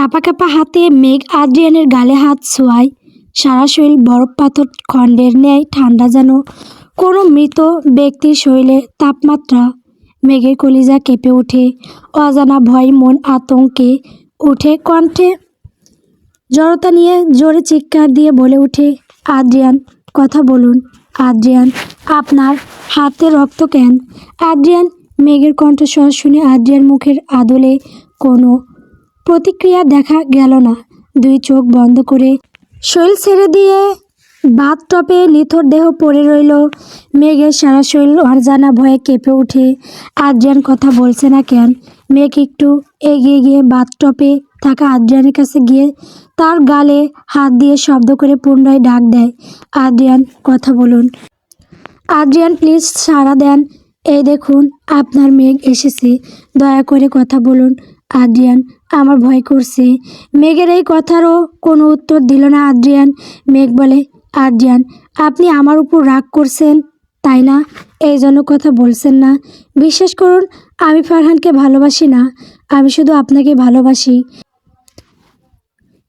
কাপা কাপা হাতে মেঘ আদ্রিয়ানের গালে হাত ছোঁয়ায়। সারা শরীর বরফ পাথর খণ্ডের ন্যায়, ঠান্ডা যেন কোনো মৃত ব্যক্তির শরীরে তাপমাত্রা। মেঘের কলিজা কেঁপে ওঠে, অজানা ভয় মন আতঙ্কে উঠে কণ্ঠে জড়তা নিয়ে জোরে চিৎকার দিয়ে বলে ওঠে, আদ্রিয়ান, কথা বলুন। আদ্রিয়ান, আপনার হাতে রক্ত কেন? আদ্রিয়ান মেঘের কণ্ঠস্বর শুনে আদ্রিয়ান মুখের আদলে কোনো প্রতিক্রিয়া দেখা গেল না। দুই চোখ বন্ধ করে শরীর ছেড়ে দিয়ে বাথ টপে নিথর দেহ পড়ে রইল। মেঘের সারা শরীর অজানা ভয়ে কেঁপে ওঠে। আদ্রিয়ান কথা বলছে না কেন? মেঘ একটু এগিয়ে গিয়ে বাথ টপে থাকা আদ্রিয়ানের কাছে গিয়ে তার গালে হাত দিয়ে শব্দ করে পুনরায় ডাক দেয়। আদ্রিয়ান, কথা বলুন। আদ্রিয়ান প্লিজ সাড়া দেন। এই দেখুন, আপনার মেঘ এসেছে। দয়া করে কথা বলুন। আদ্রিয়ান আমার ভয় করছে। মেঘের এই কথারও কোনো উত্তর দিল না আদ্রিয়ান। মেঘ বলে, আদ্রিয়ান, আপনি আমার উপর রাগ করছেন, তাই না? এই জন্য কথা বলছেন না। বিশ্বাস করুন, আমি ফারহানকে ভালোবাসি না। আমি শুধু আপনাকে ভালোবাসি।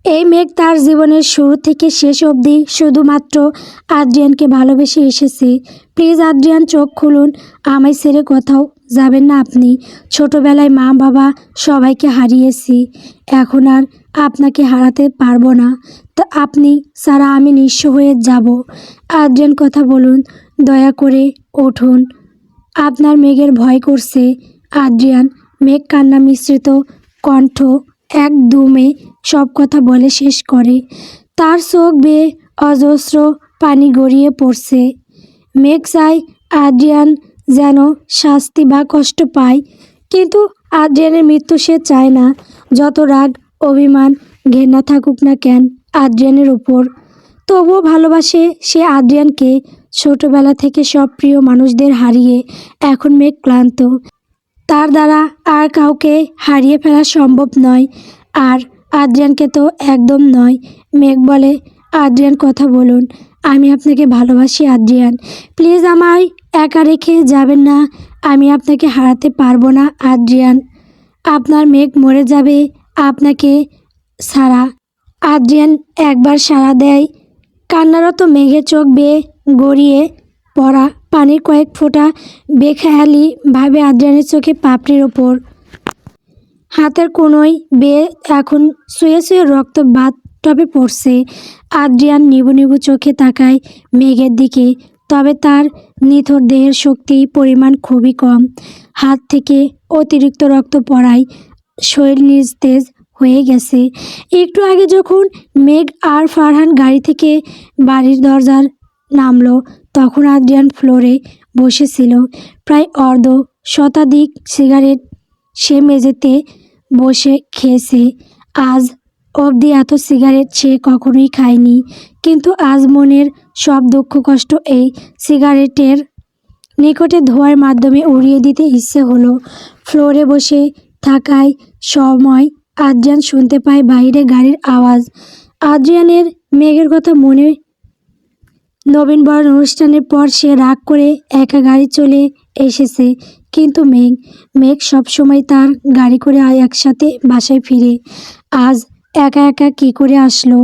এই মেঘ তার জীবনের শুরু থেকে শেষ অবধি শুধুমাত্র আদ্রিয়ানকে ভালোবেসে এসেছে। প্লিজ আদ্রিয়ান, চোখ খুলুন। আমায় ছেড়ে কোথাও যাবেন না আপনি। ছোটবেলায় মা বাবা সবাইকে হারিয়েছি। এখন আর আপনাকে হারাতে পারব না। তা আপনি, সারা আমি নিঃস্ব হয়ে যাব। আদ্রিয়ান কথা বলুন, দয়া করে উঠুন আপনার মেঘের ভয় করছে। আদ্রিয়ান, মেঘ কান্না মিশ্রিত কণ্ঠ এক দুমে সব কথা বলে শেষ করে। তার চোখ বেয়ে অজস্র পানি গড়িয়ে পড়ছে। মেঘ চায় আদ্রিয়ান যেন শাস্তি বা কষ্ট পায়। কিন্তু আদ্রিয়ানের মৃত্যু সে চায় না। যত রাগ, অভিমান ঘেন্না থাকুক না কেন আদ্রিয়ানের উপর। তবুও ভালোবাসে সে আদ্রিয়ানকে। ছোটবেলা থেকে সব প্রিয় মানুষদের হারিয়ে এখন মেঘ ক্লান্ত। তার দ্বারা আর কাউকে হারিয়ে ফেলা সম্ভব নয়। আর আদ্রিয়ানকে তো একদম নয়। মেঘ বলে, আদ্রিয়ান, কথা বলুন। আমি আপনাকে ভালোবাসি, আদ্রিয়ান। প্লিজ আমায় একা রেখে যাবেন না, আমি আপনাকে হারাতে পারব না, আদ্রিয়ান। আপনার মেঘ মরে যাবে আপনাকে সারা। আদ্রিয়ান একবার সাড়া দেয়। কান্নারত মেঘের চোখ বেয়ে গড়িয়ে পড়া। পানির কয়েক ফোঁটা বেখেয়ালি ভাবে আদ্রিয়ানের চোখে পাপড়ির ওপর। হাতের কোনোই বেয়ে এখন শুয়ে শুয়ে রক্ত বাদ টপে পড়ছে। আদ্রিয়ান নিবু নিবু চোখে তাকায় মেঘের দিকে। তবে তার নিথর দেহের শক্তি পরিমাণ খুবই কম। হাত থেকে অতিরিক্ত রক্ত পড়ায় শরীর নিস্তেজ হয়ে গেছে। একটু আগে যখন মেঘ আর ফারহান গাড়ি থেকে বাড়ির দরজার নামলো, তখন আদ্রিয়ান ফ্লোরে বসেছিল। প্রায় অর্ধ শতাধিক সিগারেট সে মেঝেতে বসে খেয়েছে। আজ অবধি এত সিগারেট সে কখনোই খায়নি, কিন্তু আজ মনের সব দুঃখ কষ্ট এই সিগারেটের নিকটে ধোয়ার মাধ্যমে উড়িয়ে দিতে ইচ্ছে হলো। ফ্লোরে বসে থাকায় সময় আদ্রিয়ান শুনতে পায় বাইরে গাড়ির আওয়াজ। আদ্রিয়ানের মেঘের কথা মনে নবীনবরণ অনুষ্ঠানের পর সে রাগ করে একা গাড়ি চলে এসেছে। কিন্তু মেঘ মেঘ সবসময় তার গাড়ি করে একসাথে বাসায় ফিরে। আজ একা একা কি করে আসলো?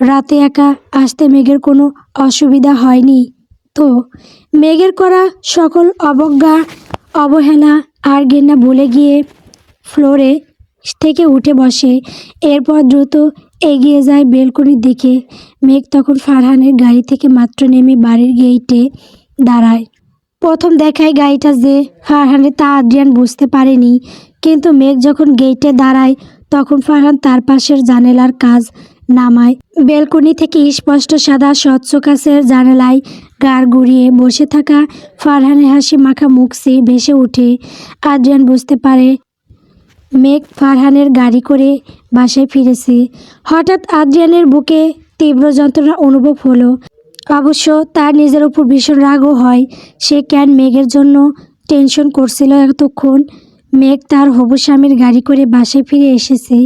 রাতে একা আসতে মেঘের কোনো অসুবিধা হয়নি। তো, মেঘের করা সকল অবজ্ঞা, অবহেলা আর ঘেন্না ভুলে গিয়ে ফ্লোরে থেকে উঠে বসে। এরপর দ্রুত এগিয়ে যায় বেলকনির দিকে। মেঘ তখন ফারহানের গাড়ি থেকে মাত্র নেমে বাড়ির গেইটে দাঁড়ায়। প্রথম দেখায় গাড়িটা যে ফারহানের তা আদ্রিয়ান বুঝতে পারেনি। কিন্তু মেঘ যখন গেইটে দাঁড়ায়, তখন ফারহান তার পাশের জানালার কাজ নামায়। বেলকনি থেকে স্পষ্ট সাদা স্বচ্ছ কাছের জানালায় গাড় গুড়িয়ে বসে থাকা ফারহানের হাসি মাখা মুখ সে ভেসে উঠে আদ্রিয়ান বুঝতে পারে, মেঘ ফারহানের গাড়ি করে বাসায় ফিরেছে। হঠাৎ আদ্রিয়ানের বুকে তীব্র যন্ত্রণা অনুভব হলো। অবশ্য তার নিজের উপর ভীষণ রাগও হয়। সে কেন মেঘের জন্য টেনশন করছিল এতক্ষণ? মেঘ তার হবু স্বামীর গাড়ি করে বাসায় ফিরে এসেছে।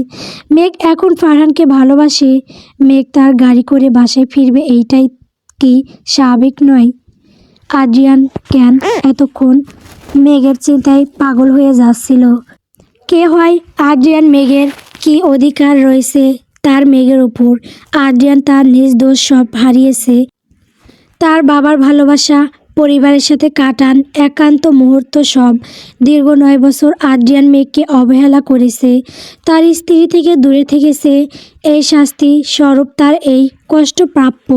মেঘ এখন ফারহানকে ভালোবাসে। মেঘ তার গাড়ি করে বাসায় ফিরবে এইটাই কি স্বাভাবিক নয়? আদ্রিয়ান, কেন এতক্ষণ মেঘের চিন্তায় পাগল হয়ে যাচ্ছিল? কে হয় আদ্রিয়ান মেঘের কি অধিকার রয়েছে তার মেঘের উপর? আদ্রিয়ান তার নিজ দোষ সব হারিয়েছে। তার বাবার ভালোবাসা পরিবারের সাথে কাটান একান্ত মুহূর্ত সব। দীর্ঘ নয় বছর আড্রিয়ান মেঘকে অবহেলা করেছে। তার স্ত্রী থেকে দূরে থেকেছে। এই শাস্তি স্বরূপ তার এই কষ্ট প্রাপ্য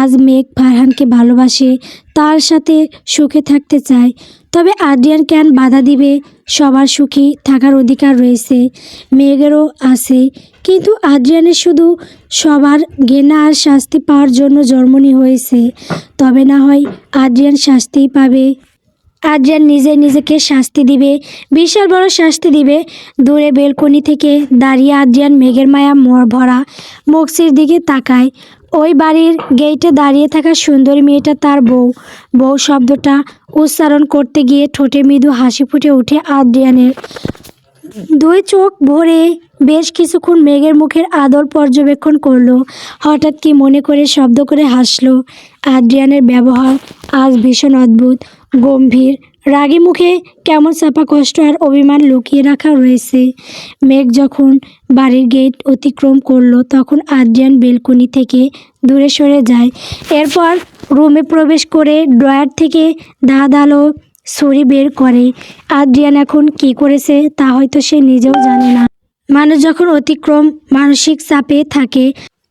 আজ মেঘ ফারহানকে ভালোবাসে, তার সাথে সুখে থাকতে চায়। তবে আড্রিয়ান কেন বাধা দিবে? সবার সুখী থাকার অধিকার রয়েছে। মেঘেরও আছে। কিন্তু আদ্রিয়ানের শুধু সবার ঘেনা আর শাস্তি পাওয়ার জন্য জন্মনি হয়েছে। তবে না হয় আদ্রিয়ান শাস্তিই পাবে। আদ্রিয়ান নিজে নিজেকে শাস্তি দিবে, বিশাল বড় শাস্তি দিবে। দূরে বেলকনি থেকে দাঁড়িয়ে আদ্রিয়ান মেঘের মায়া ম- ভরা মক্সির দিকে তাকায়। ওই বাড়ির গেইটে দাঁড়িয়ে থাকা সুন্দরী মেয়েটা তার বউ। বউ শব্দটা উচ্চারণ করতে গিয়ে ঠোঁটে মৃদু হাসি ফুটে ওঠে আদ্রিয়ানের। দুই চোখ ভরে বেশ কিছুক্ষণ মেঘের মুখের আদর পর্যবেক্ষণ করল। হঠাৎ কি মনে করে শব্দ করে হাসলো। আদ্রিয়ানের ব্যবহার আজ ভীষণ অদ্ভুত, গম্ভীর। রাগী মুখে কেমন চাপা কষ্ট আর অভিমান লুকিয়ে রাখা রয়েছে। মেঘ যখন বাড়ির গেট অতিক্রম করল, তখন আদ্রিয়ান বেলকনি থেকে দূরে সরে যায়। এরপর রুমে প্রবেশ করে ড্রয়ার থেকে ধাঁধালো ছুরি বের করে। আদ্রিয়ান এখন কি করেছে তা হয়তো সে নিজেও জানে না। মানুষ যখন অতিক্রম, মানসিক চাপে থাকে,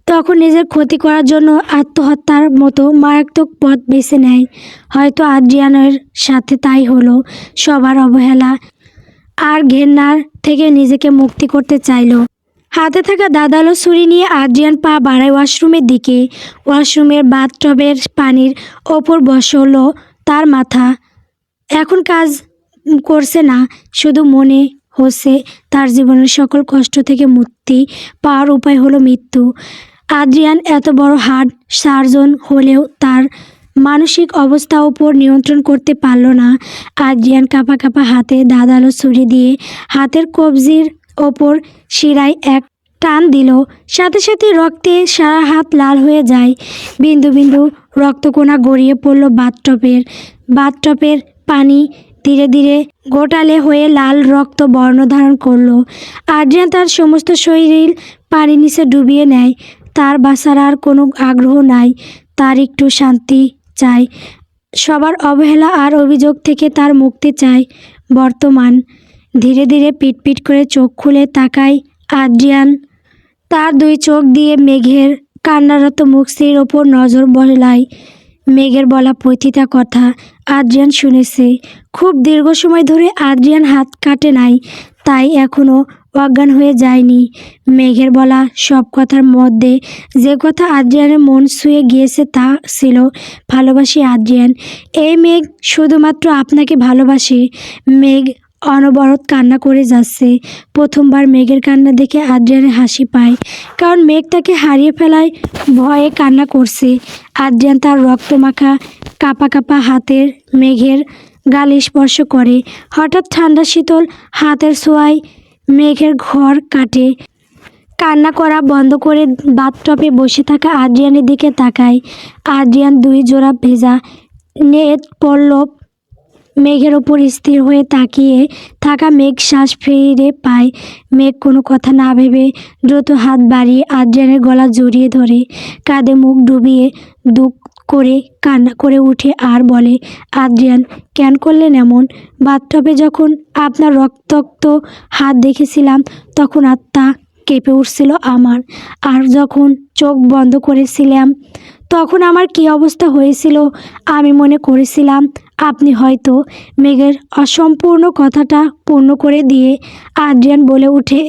তখন নিজের ক্ষতি করার জন্য আত্মহত্যার মতো মারাত্মক পথ বেছে নেয়। হয়তো আদ্রিয়ানের সাথে তাই হলো, সবার অবহেলা আর ঘেন্নার থেকে নিজেকে মুক্তি করতে চাইলো। হাতে থাকা দাদালো ছুরি নিয়ে আদ্রিয়ান পা বাড়ায় ওয়াশরুমের দিকে। ওয়াশরুমের বাথটবের পানির ওপর বসল তার মাথা। এখন কাজ করছে না, শুধু মনে হচ্ছে তার জীবনের সকল কষ্ট থেকে মুক্তি পাওয়ার উপায় হলো মৃত্যু। আদ্রিয়ান এত বড় হার্ট সার্জন হলেও তার মানসিক অবস্থা ওপর নিয়ন্ত্রণ করতে পারল না। আদ্রিয়ান কাপা কাপা হাতে দাদালো ছুরি দিয়ে হাতের কবজির ওপর শিরায় এক টান দিল। সাথে সাথে রক্তে সারা হাত লাল হয়ে যায়। বিন্দু বিন্দু রক্তকোনা গড়িয়ে পড়ল বাথটপের বাথটপের পানি ধীরে ধীরে গোটালে হয়ে লাল রক্ত বর্ণ ধারণ করল। আদ্রিয়ান তার সমস্ত শরীর পানি নিচে ডুবিয়ে নেয়। তার বাসার আর কোনো আগ্রহ নাই। তার একটু শান্তি চাই। সবার অবহেলা আর অভিযোগ থেকে তার মুক্তি চাই বর্তমান। ধীরে ধীরে পিটপিট করে চোখ খুলে তাকায় আদ্রিয়ান। তার দুই চোখ দিয়ে মেঘের কান্নারত মুখশ্রীর ওপর নজর বলায় মেঘের বলা পৈথিতা কথা আদ্রিয়ান শুনেছে। খুব দীর্ঘ সময় ধরে আদ্রিয়ান হাত কাটে নাই, তাই এখনও অজ্ঞান হয়ে যায়নি। মেঘের বলা সব কথার মধ্যে যে কথা আদ্রিয়ানের মন ছুঁয়ে গিয়েছে তা ছিল, ভালোবাসি আদ্রিয়ান। এই মেঘ শুধুমাত্র আপনাকে ভালোবাসে। মেঘ অনবরত কান্না করে যাচ্ছে। প্রথমবার মেঘের কান্না দেখে আদ্রিয়ানের হাসি পায়, কারণ মেঘ তাকে হারিয়ে ফেলায় ভয়ে কান্না করছে। আদ্রিয়ান তার রক্তমাখা কাপা কাপা হাতের মেঘের গাল স্পর্শ করে। হঠাৎ ঠান্ডা শীতল হাতের ছোঁয়ায় মেঘের ঘর কাটে। কান্না করা বন্ধ করে বাথটপে বসে থাকা আদ্রিয়ানের দিকে তাকায়। আদ্রিয়ান দুই জোড়া ভেজা নেট পল্লব মেঘের ওপর স্থির হয়ে তাকিয়ে থাকা মেঘ শ্বাস ফিরে পায়। মেঘ কোনো কথা না ভেবে দ্রুত হাত বাড়িয়ে আদ্রিয়ানের গলা জড়িয়ে ধরে। কাঁধে মুখ ডুবিয়ে দুঃখ করে কান্না করে উঠে আর বলে, আদ্রিয়ান, কেন করলেন এমন? বাথটবে যখন আপনার রক্তাক্ত হাত দেখেছিলাম, তখন আত্মা কেঁপে উঠছিল আমার। আর যখন চোখ বন্ধ করেছিলাম, তখন আমার কী অবস্থা হয়েছিল আমি মনে করেছিলাম, আপনি হয়তো মেঘের অসম্পূর্ণ কথাটা পূর্ণ করে দিয়ে আদ্রিয়ান বলে উঠে,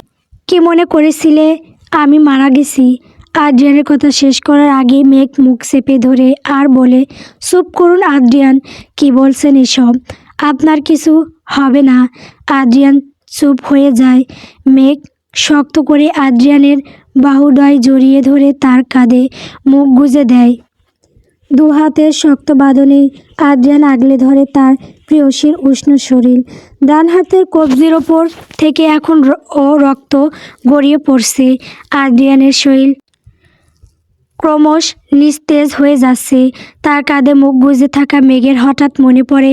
কি মনে করেছিলে আমি মারা গেছি? আদ্রিয়ানের কথা শেষ করার আগে মেঘ মুখ চেপে ধরে আর বলে, চুপ করুন আদ্রিয়ান, কি বলছেন এসব? আপনার কিছু হবে না। আদ্রিয়ান চুপ হয়ে যায়। মেঘ শক্ত করে আদ্রিয়ানের বাহুডয় জড়িয়ে ধরে তার কাঁধে মুখ গুজে দেয়। দু হাতের শক্ত বাঁধনে আদ্রিয়ান আগলে ধরে তার প্রিয়সীর উষ্ণ শরীর। ডান হাতের কবজির ওপর থেকে এখন ও রক্ত গড়িয়ে পড়ছে। আদ্রিয়ানের শরীর ক্রমশ নিস্তেজ হয়ে যাচ্ছে। তার কাঁধে মুখ গুজে থাকা মেঘের হঠাৎ মনে পড়ে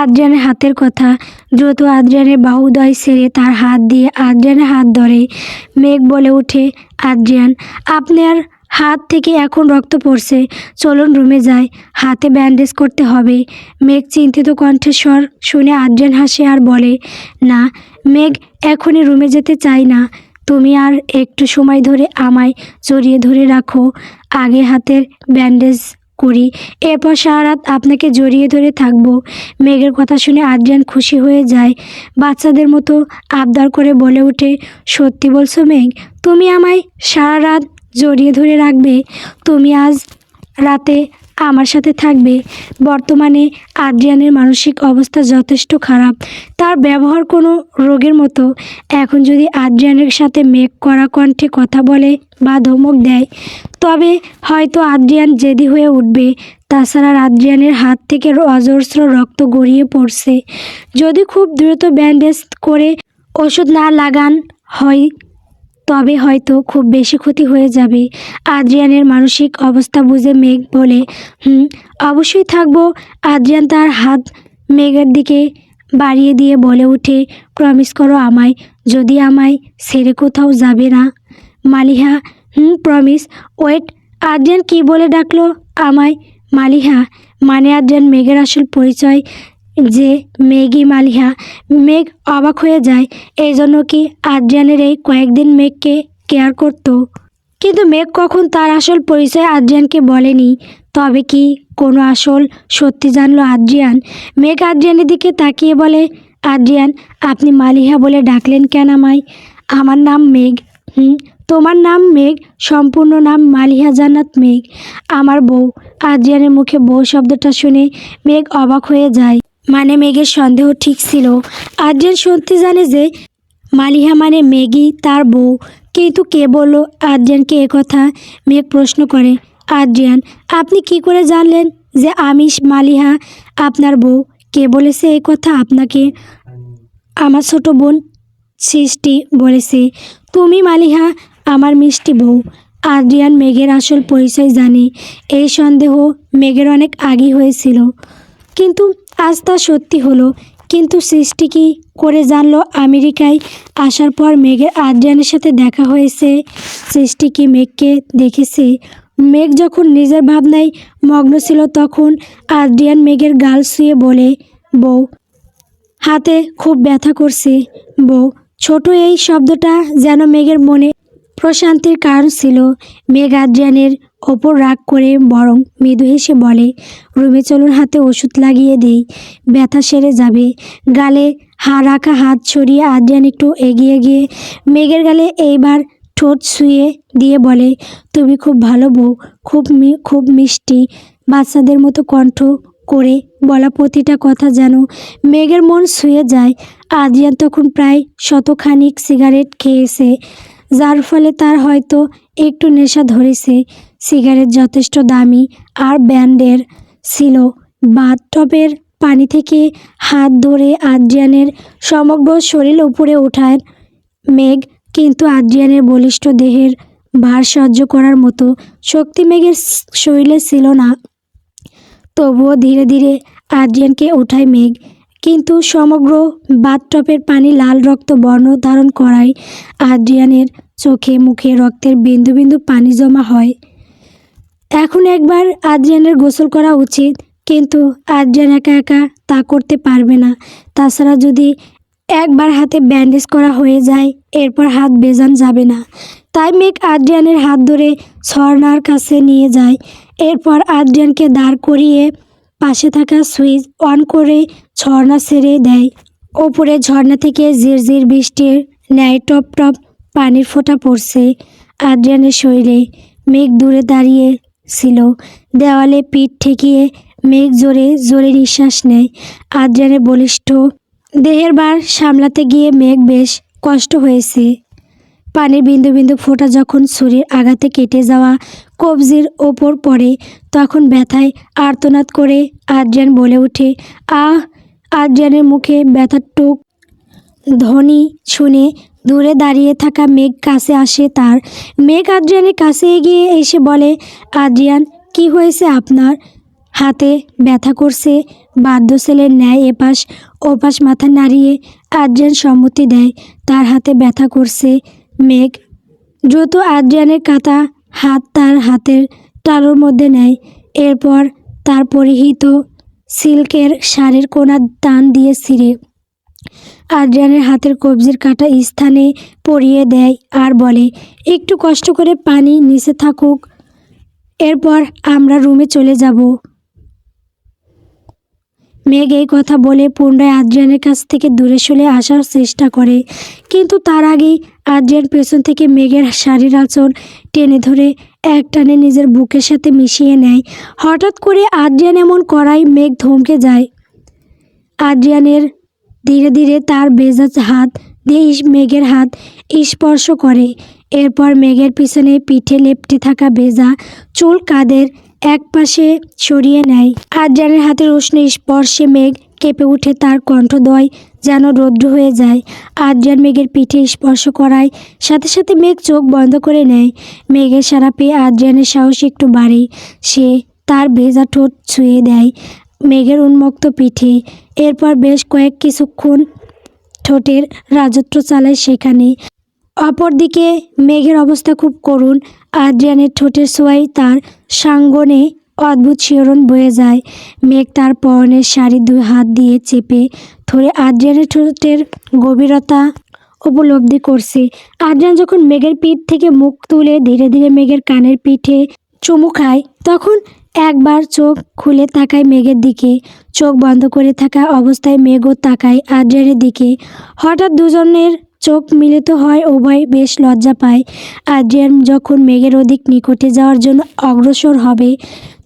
আদ্রিয়ানের হাতের কথা। দ্রুত আদ্রিয়ানের বাহুদয় সেরে তার হাত দিয়ে আদ্রিয়ানের হাত ধরে। মেঘ বলে ওঠে আদ্রিয়ান আপনার হাত থেকে এখন রক্ত পড়ছে। চলুন রুমে যায় হাতে ব্যান্ডেজ করতে হবে। মেঘ চিন্তিত কণ্ঠস্বর শুনে আদ্রিয়ান হাসে আর বলে, না, মেঘ এখনই রুমে যেতে চাই না। তুমি আর একটু সময় ধরে আমায় জড়িয়ে ধরে রাখো। আগে হাতের ব্যান্ডেজ করি, এরপর সারা রাত আপনাকে জড়িয়ে ধরে থাকব। মেঘের কথা শুনে আদ্রিয়ান খুশি হয়ে যায়। বাচ্চাদের মতো আবদার করে বলে ওঠে, সত্যি বলছো মেঘ, তুমি আমায় সারা রাত জড়িয়ে ধরে রাখবে। তুমি আজ রাতে আমার সাথে থাকবে। বর্তমানে আদ্রিয়ানের মানসিক অবস্থা যথেষ্ট খারাপ। তার ব্যবহার কোনো রোগের মতো। এখন যদি আদ্রিয়ানের সাথে মেঘ করা কণ্ঠে কথা বলে বা ধমক দেয়, তবে হয়তো আদ্রিয়ান জেদি হয়ে উঠবে। তাছাড়া আদ্রিয়ানের হাত থেকে অজস্র রক্ত গড়িয়ে পড়ছে। যদি খুব দ্রুত ব্যান্ডেজ করে ওষুধ না লাগান হয় তবে হয়তো খুব বেশি ক্ষতি হয়ে যাবে। আদ্রিয়ানের মানসিক অবস্থা বুঝে মেঘ বলে, হুম, অবশ্যই থাকব। আদ্রিয়ান তার হাত মেঘের দিকে বাড়িয়ে দিয়ে বলে ওঠে প্রমিস করো আমায়, যদি আমায় ছেড়ে কোথাও যাবে না। মালিহা, হুম প্রমিস ওয়েট আদ্রিয়ান কি বলে ডাকলো আমায়? মালিহা মানে আদ্রিয়ান মেঘের আসল পরিচয় যে মেঘই মালিহা, মেঘ অবাক হয়ে যায়। এই জন্য কি আদ্রিয়ানের এই কয়েকদিন মেঘকে কেয়ার করতো? কিন্তু মেঘ কখন তার আসল পরিচয় আদ্রিয়ানকে বলেনি। তবে কি কোনো আসল সত্যি জানলো আদ্রিয়ান? মেঘ আদ্রিয়ানের দিকে তাকিয়ে বলে, আদ্রিয়ান, আপনি মালিহা বলে ডাকলেন কেন আমায়? আমার নাম মেঘ। হুম, তোমার নাম মেঘ, সম্পূর্ণ নাম মালিহা জান্নাত মেঘ। আমার বউ। আদ্রিয়ানের মুখে বউ শব্দটা শুনে মেঘ অবাক হয়ে যায়। মানে মেঘের সন্দেহ ঠিক ছিল। আদ্রিয়ান সত্যি জানে যে মালিহা মানে মেঘি তার বউ। কিন্তু কে বলল আদ্রিয়ানকে কথা? মেঘ প্রশ্ন করে আদ্রিয়ান আপনি কি করে জানলেন যে আমি মালিহা আপনার বউ? কে বলেছে এই কথা আপনাকে? আমার ছোট বোন সৃষ্টি বলেছে, তুমি মালিহা আমার মিষ্টি বউ। আদ্রিয়ান মেঘের আসল পরিচয় জানে। এই সন্দেহ মেঘের অনেক আগেই হয়েছিল। কিন্তু আজ তা সত্যি হলো। কিন্তু সৃষ্টি কি করে জানলো আমেরিকায়? আসার পর মেঘের আদ্রিয়ানের সাথে দেখা হয়েছে। সৃষ্টি কি মেঘকে দেখেছে? মেঘ যখন নিজের ভাবনায় মগ্ন ছিল তখন আদ্রিয়ান মেঘের গাল শুয়ে বলে, বউ, হাতে খুব ব্যথা করছে। বউ, ছোট এই শব্দটা যেন মেঘের মনে প্রশান্তির কারণ ছিল মেঘ আদ্রিয়ানের ওপর রাগ করে বরং মৃদু হেসে বলে, রুমে চলুন, হাতে ওষুধ লাগিয়ে দেই, ব্যথা সেরে যাবে। গালে হা, রাখা হাত ছড়িয়ে আদ্রিয়ান একটু এগিয়ে গিয়ে মেঘের গালে এইবার ঠোঁট শুয়ে দিয়ে বলে, তুমি খুব ভালো বউ, খুব খুব মিষ্টি। বাচ্চাদের মতো কণ্ঠ করে বলা প্রতিটা কথা যেন মেঘের মন শুয়ে যায়। আদ্রিয়ান তখন প্রায় শতখানিক সিগারেট খেয়েছে। যার ফলে তার হয়তো একটু নেশা ধরেছে। সিগারেট যথেষ্ট দামি আর ব্যান্ডের ছিল। বাথটবের পানি থেকে হাত ধরে আদ্রিয়ানের সমগ্র শরীর উপরে ওঠায় মেঘ কিন্তু আদ্রিয়ানের বলিষ্ঠ দেহের ভার সহ্য করার মতো শক্তি মেঘের শরীরে ছিল না। তবুও ধীরে ধীরে আদ্রিয়ানকে ওঠায় মেঘ কিন্তু সমগ্র বাথটপের পানি লাল রক্ত বর্ণ ধারণ করায় আদ্রিয়ানের চোখে মুখে রক্তের বিন্দু বিন্দু পানি জমা হয়। এখন একবার আদ্রিয়ানের গোসল করা উচিত, কিন্তু আদ্রিয়ান একা একা তা করতে পারবে না। তাছাড়া যদি একবার হাতে ব্যান্ডেজ করা হয়ে যায়, এরপর হাত বেজান যাবে না। তাই মেঘ আদ্রিয়ানের হাত ধরে ঝর্ণার কাছে নিয়ে যায়। এরপর আদ্রিয়ানকে দাঁড় করিয়ে পাশে থাকা সুইচ অন করে ঝর্ণা ছেড়ে দেয়। ওপরে ঝর্ণা থেকে ঝিরঝির বৃষ্টির ন্যায় টপ টপ পানির ফোঁটা পড়ছে আদ্রিয়ানের শরীরে। মেঘ দূরে দাঁড়িয়ে ছিল দেওয়ালে পিঠ ঠেকিয়ে মেঘ জোরে জোরে নিঃশ্বাস নেয়। আদ্রিয়ানের বলিষ্ঠ দেহের বার সামলাতে গিয়ে মেঘ বেশ কষ্ট হয়েছে। পানির বিন্দু বিন্দু ফোঁটা যখন শরীর আঘাতে কেটে যাওয়া কবজির ওপর পড়ে, তখন ব্যথায় আর্তনাদ করে আদ্রিয়ান বলে ওঠে, আহ! আদ্রিয়ানের মুখে ব্যথার টুক ধ্বনি শুনে দূরে দাঁড়িয়ে থাকা মেঘ কাছে আসে তার। মেঘ আদ্রিয়ানের কাছে এগিয়ে এসে বলে আদ্রিয়ান কি হয়েছে আপনার? হাতে ব্যথা করছে বাদ্য ছেলের ন্যায় এপাশ ওপাশ মাথা নাড়িয়ে আদ্রিয়ান সম্মতি দেয়, তার হাতে ব্যথা করছে মেঘ দ্রুত আদ্রিয়ানের কাটা হাত তার হাতের তালুর মধ্যে নেয়। এরপর তার পরিহিত সিল্কের শাড়ির কোনা টান দিয়ে ছিঁড়ে। আদ্রিয়ানের হাতের কবজির কাটা স্থানে পরিয়ে দেয় আর বলে, একটু কষ্ট করে পানি নিচে থাকুক। এরপর আমরা রুমে চলে যাব। মেঘ এই কথা বলে পুনরায় আদ্রিয়ানের কাছ থেকে দূরে সরে আসার চেষ্টা করে। কিন্তু তার আগেই আদ্রিয়ান পেছন থেকে মেঘের শাড়ির আঁচল টেনে ধরে এক টানে নিজের বুকের সাথে মিশিয়ে নেয়। হঠাৎ করে আদ্রিয়ান এমন করাই মেঘ ধমকে যায়। আদ্রিয়ানের ধীরে ধীরে তার বেজাজ হাত দিয়ে মেঘের হাত স্পর্শ করে। এরপর মেঘের পিছনে পিঠে লেপটে থাকা ভেজা চুল কাদের এক পাশে সরিয়ে নেয়। আদ্রিয়ানের হাতের উষ্ণ স্পর্শে মেঘ কেঁপে উঠে তার কণ্ঠদয় যেন রৌদ্র হয়ে যায়। আদ্রিয়ান মেঘের পিঠে স্পর্শ করায়, সাথে সাথে মেঘ চোখ বন্ধ করে নেয়। মেঘের সারা পেয়ে আদ্রিয়ানের সাহস একটু বাড়ে। সে তার ভেজা ঠোঁট ছুঁয়ে দেয় মেঘের উন্মুক্ত পিঠে। এরপর বেশ কয়েক কিছুক্ষণ ঠোঁটের রাজত্ব চালায় সেখানে। অপরদিকে মেঘের অবস্থা খুব করুণ। আদ্রিয়ানের ঠোঁটের সোয়াই তার সাঙ্গনে অদ্ভুত শিহরণ বয়ে যায়। মেঘ তার পরনের শাড়ি দুই হাত দিয়ে চেপে ধরে আদ্রিয়ানের ঠোঁটের গভীরতা উপলব্ধি করছে। আদ্রিয়ান যখন মেঘের পিঠ থেকে মুখ তুলে ধীরে ধীরে মেঘের কানের পিঠে চুমু খায়, তখন একবার চোখ খুলে তাকায় মেঘের দিকে। চোখ বন্ধ করে থাকা অবস্থায় মেঘও তাকায় আদ্রিয়ানের দিকে। হঠাৎ দুজনের চোখ মিলিত হয়, উভয় বেশ লজ্জা পায়। আদ্রিয়ান যখন মেঘের অধিক নিকটে যাওয়ার জন্য অগ্রসর হবে,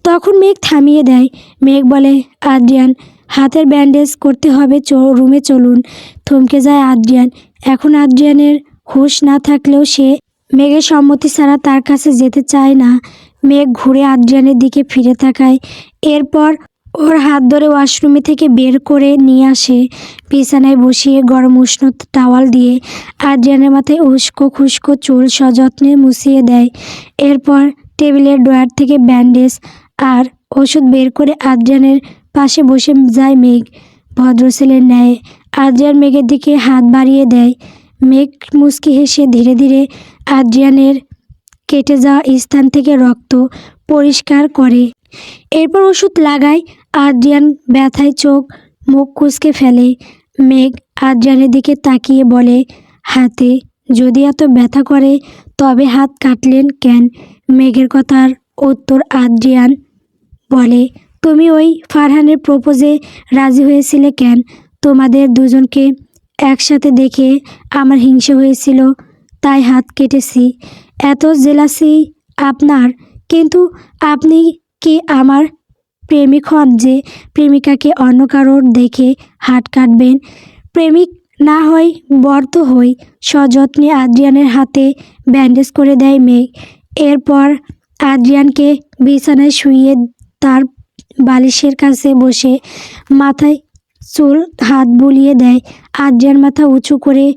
তখন মেঘ থামিয়ে দেয়। মেঘ বলে, আদ্রিয়ান, হাতের ব্যান্ডেজ করতে হবে রুমে চলুন। থমকে যায় আদ্রিয়ান। এখন আদ্রিয়ানের হুঁশ না থাকলেও সে মেঘের সম্মতি ছাড়া তার কাছে যেতে চায় না। মেঘ ঘুরে আদ্রিয়ানের দিকে ফিরে তাকায়। এরপর ওর হাত ধরে ওয়াশরুমে থেকে বের করে নিয়ে আসে। বিছানায় বসিয়ে গরম উষ্ণ টাওয়াল দিয়ে আদ্রিয়ানের মাথায় উস্কো খুস্কো চুল সযত্নে মুছিয়ে দেয়। এরপর টেবিলের ড্রয়ার থেকে ব্যান্ডেজ আর ওষুধ বের করে আদ্রিয়ানের পাশে বসে যায় মেঘ। ভদ্র ছেলের ন্যায় আদ্রিয়ান মেঘের দিকে হাত বাড়িয়ে দেয়। মেঘ মুচকি হেসে ধীরে ধীরে আদ্রিয়ানের কেটে যাওয়া স্থান থেকে রক্ত পরিষ্কার করে। এরপর ওষুধ লাগায় আদ্রিয়ান ব্যথায় চোখ, মুখ কুচকে ফেলে। মেঘ আদ্রিয়ানের দিকে তাকিয়ে বলে, হাতে, যদি এত ব্যথা করে, তবে হাত কাটলেন কেন? মেঘের কথার উত্তর আদ্রিয়ান বলে, তুমি ওই ফারহানের প্রপোজে রাজি হয়েছিলে কেন? তোমাদের দুজনকে একসাথে দেখে আমার হিংসে হয়েছিল, তাই হাত কেটেছি। এত জেলাসি আপনার, কিন্তু আপনি কি আমার প্রেমিক হন যে প্রেমিকাকে অন্য কারোর দেখে হাত কাটবেন। প্রেমিক না হয় বর্ত হই সযত্নে আদ্রিয়ানের হাতে ব্যান্ডেজ করে দেয় মেঘ। এরপর আদ্রিয়ানকে বিছানায় শুইয়ে তার বালিশের কাছে বসে মাথায় চুল, হাত বুলিয়ে দেয়। আদ্রিয়ান মাথা উঁচু করে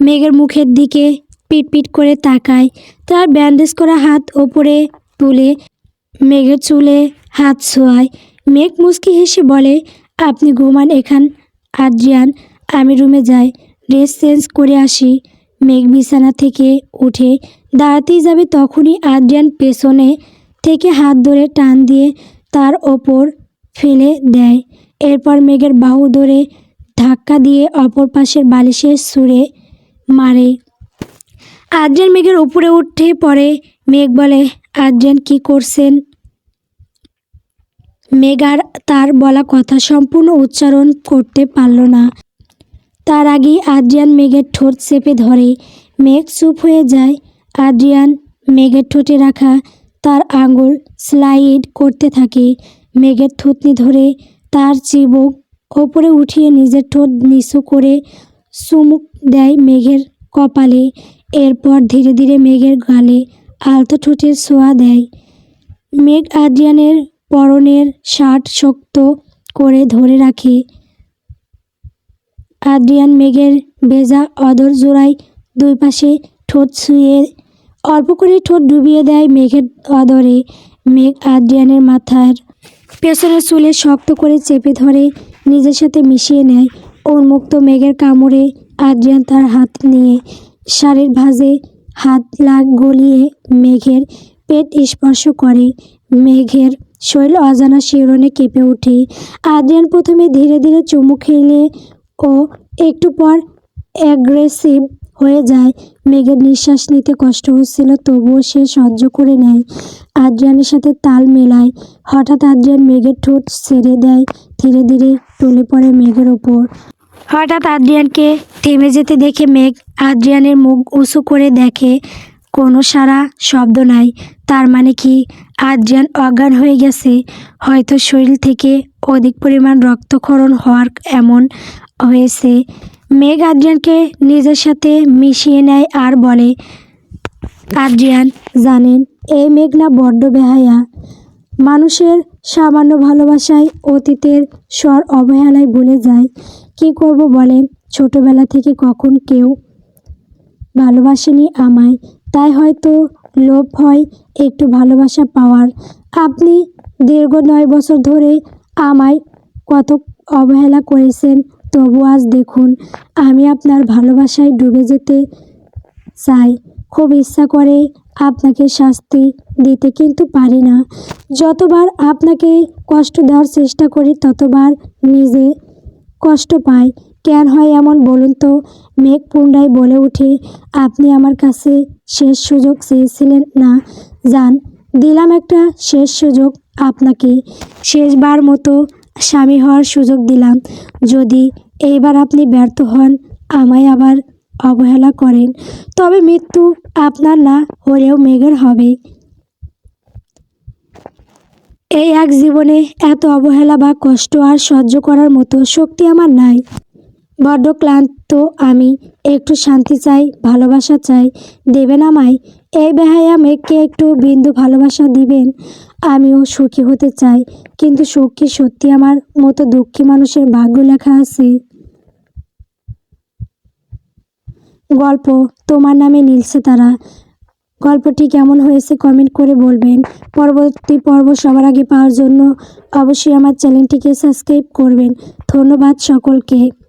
মেঘের মুখের দিকে পিটপিট করে তাকায়। তার ব্যান্ডেজ করা হাত ওপরে তুলে মেঘের চুলে হাত ছোঁয়ায়। মেঘ মুচকি হেসে বলে, আপনি ঘুমান এখান। আদ্রিয়ান, আমি রুমে যাই। ড্রেস চেঞ্জ করে আসি। মেঘ বিছানা থেকে উঠে দাঁড়াতেই যাবে তখনই আদ্রিয়ান পেছনে থেকে হাত ধরে টান দিয়ে তার ওপর ফেলে দেয়। এরপর মেঘের বাহু ধরে ধাক্কা দিয়ে অপর পাশের বালিশের সুরে মারে। আদ্রিয়ান মেঘের উপরে উঠে পড়ে। মেঘ বলে, আদ্রিয়ান, কি করছেন? মেঘ আর তার বলা কথা সম্পূর্ণ উচ্চারণ করতে পারল না। তার আগেই আদ্রিয়ান মেঘের ঠোঁট চেপে ধরে। মেঘ চুপ হয়ে যায়। আদ্রিয়ান মেঘের ঠোঁটে রাখা তার আঙুল স্লাইড করতে থাকে। মেঘের থুতনি ধরে তার চিবুক ওপরে উঠিয়ে নিজের ঠোঁট নিচু করে চুমুক দেয় মেঘের কপালে। এরপর ধীরে ধীরে মেঘের গালে আলতো ঠোঁটের ছোঁয়া দেয়। মেঘ আদ্রিয়ানের পরনের শার্ট শক্ত করে ধরে রাখে। আদ্রিয়ান মেঘের ভেজা অদর জোড়ায় দুই পাশে ঠোঁট ছুঁয়ে অল্প করে ঠোঁট ডুবিয়ে দেয় মেঘের অদরে। মেঘ আদ্রিয়ানের মাথার পেছনের চুলে শক্ত করে চেপে ধরে, নিজের সাথে মিশিয়ে নেয়। উন্মুক্ত মেঘের কামড়ে আদ্রিয়ান তার হাত নিয়ে শাড়ির ভাঁজে হাত লাগ গলিয়ে মেঘের পেট স্পর্শ করে। মেঘের শরীর অজানা শিরনে কেঁপে ওঠে আদ্রিয়ান প্রথমে ধীরে ধীরে চুমু খেলে ও একটু পর অ্যাগ্রেসিভ হয়ে যায়। মেঘের নিঃশ্বাস নিতে কষ্ট হচ্ছিল, তবুও সে সহ্য করে নেয়। আদ্রিয়ানের সাথে তাল মেলায়। হঠাৎ আদ্রিয়ান মেঘের ঠোঁট ছেড়ে দেয়, ধীরে ধীরে টলে পড়ে মেঘের ওপর। হঠাৎ আদ্রিয়ানকে থেমে যেতে দেখে মেঘ আদ্রিয়ানের মুখ উঁচু করে দেখে কোনো সারা শব্দ নাই। তার মানে কি? আদ্রিয়ান অজ্ঞান হয়ে গেছে। হয়তো শরীর থেকে অধিক পরিমাণ রক্তক্ষরণ হওয়ার এমন হয়েছে। মেঘ আদ্রিয়ানকে নিজের সাথে মিশিয়ে নেয় আর বলে, আদ্রিয়ান, জানেন, এই মেঘনা বড্ড বেহায়া। মানুষের সামান্য ভালোবাসায় অতীতের স্বর অবহেলায় ভুলে যায়। কি করব বলেন? ছোটবেলা থেকে কখন কেউ ভালোবাসেনি আমায়। তাই হয়তো লোভ হয় একটু ভালোবাসা পাওয়ার। আপনি দীর্ঘ নয় বছর ধরে আমায় কত অবহেলা করেছেন, তবু আজ দেখুন, আমি আপনার ভালোবাসায় ডুবে যেতে চাই। খুব ইচ্ছা করে আপনাকে শাস্তি দিতে কিন্তু পারি না। যতবার আপনাকে কষ্ট দেওয়ার চেষ্টা করি, ততবার নিজে কষ্ট পাই। কেন হয় এমন বলুন তো? মেঘ পুনরায় বলে ওঠে আপনি আমার কাছে শেষ সুযোগ চেয়েছিলেন না। যান, দিলাম একটা শেষ সুযোগ আপনাকে। শেষবার মতো স্বামী হওয়ার সুযোগ দিলাম। যদি এইবার আপনি ব্যর্থ হন, আমায় আবার অবহেলা করেন। তবে মৃত্যু আপনার না হলেও মেঘের হবে। এই এক জীবনে এত অবহেলা বা কষ্ট আর সহ্য করার মতো শক্তি আমার নাই। বড্ড ক্লান্ত। আমি একটু শান্তি চাই, ভালোবাসা চাই। দেবেন আমায়? এই বেহায়া মেঘকে একটু বিন্দু ভালোবাসা দিবেন? আমিও সুখী হতে চাই। কিন্তু সুখ সত্যি আমার মতো দুঃখী মানুষের ভাগ্য লেখা আছে? গল্প, তোমার নামে নীলছে তারা। গল্পটি কেমন হয়েছে কমেন্ট করে বলবেন। পরবর্তী পর্ব সবার আগে পাওয়ার জন্য অবশ্যই আমার চ্যানেলটিকে সাবস্ক্রাইব করবেন। ধন্যবাদ সকলকে।